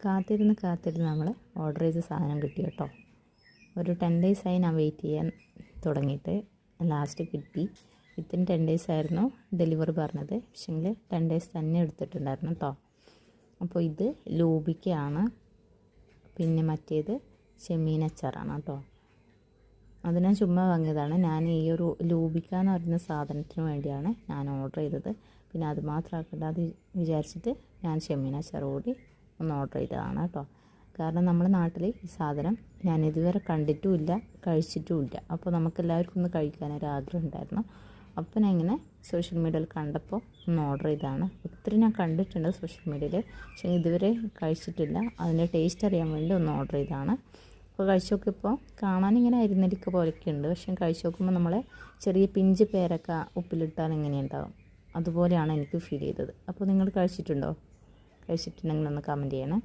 കാത്തിരുന്ന് കാത്തിരുന്ന് നമ്മൾ ഓർഡർ ചെയ്ത സാധനം കിട്ടി കേട്ടോ. ഒരു ടെൻ ഡേയ്സായി ഞാൻ വെയിറ്റ് ചെയ്യാൻ തുടങ്ങിയിട്ട് ലാസ്റ്റ് കിട്ടി. വിത്തിൻ ടെൻ ഡേയ്സ് ആയിരുന്നു ഡെലിവറി പറഞ്ഞത്. പക്ഷേങ്കിൽ ടെൻ ഡേയ്സ് തന്നെ എടുത്തിട്ടുണ്ടായിരുന്നു കേട്ടോ അപ്പോൾ ഇത് ലൂബിക്കയാണ് പിന്നെ മറ്റേത് ചെമ്മീൻ അച്ചാറാണ് കേട്ടോ അത് ഞാൻ ചുമ്മാ വാങ്ങിയതാണ്. ഞാൻ ഈ ഒരു ലൂബിക്ക എന്ന് പറയുന്ന സാധനത്തിന് വേണ്ടിയാണ് ഞാൻ ഓർഡർ ചെയ്തത്. പിന്നെ അത് മാത്രമാക്കേണ്ട അത് വിചാരിച്ചിട്ട് ഞാൻ ചെമ്മീൻ അച്ചാർ കൂടി ഒന്ന് ഓർഡർ ചെയ്തതാണ് കേട്ടോ. കാരണം നമ്മുടെ നാട്ടിൽ ഈ സാധനം ഞാൻ ഇതുവരെ കണ്ടിട്ടുമില്ല കഴിച്ചിട്ടുമില്ല. അപ്പോൾ നമുക്ക് എല്ലാവർക്കും ഒന്ന് കഴിക്കാനൊരു ആഗ്രഹം ഉണ്ടായിരുന്നു. അപ്പോൾ ഞാൻ ഇങ്ങനെ സോഷ്യൽ മീഡിയയിൽ കണ്ടപ്പോൾ ഒന്ന് ഓർഡർ ചെയ്തതാണ്. ഒത്തിരി ഞാൻ കണ്ടിട്ടുണ്ട് സോഷ്യൽ മീഡിയയിൽ പക്ഷേ ഇതുവരെ കഴിച്ചിട്ടില്ല. അതിന്റെ ടേസ്റ്റ് അറിയാൻ വേണ്ടി ഒന്ന് ഓർഡർ ചെയ്തതാണ്. അപ്പോൾ കഴിച്ച് നോക്കിയപ്പോൾ കാണാൻ ഇങ്ങനെ അരിനെല്ലിക്ക പോലെയൊക്കെ ഉണ്ട്. പക്ഷേ കഴിച്ച് നോക്കുമ്പോൾ നമ്മളെ ചെറിയ പിഞ്ച് പേരക്ക ഉപ്പിലിട്ടാൽ എങ്ങനെയുണ്ടാകും അതുപോലെയാണ് എനിക്ക് ഫീൽ ചെയ്തത്. അപ്പോൾ നിങ്ങൾ കഴിച്ചിട്ടുണ്ടോ? കഴിച്ചിട്ടുണ്ടെങ്കിൽ ഒന്ന് കമന്റ് ചെയ്യണേ.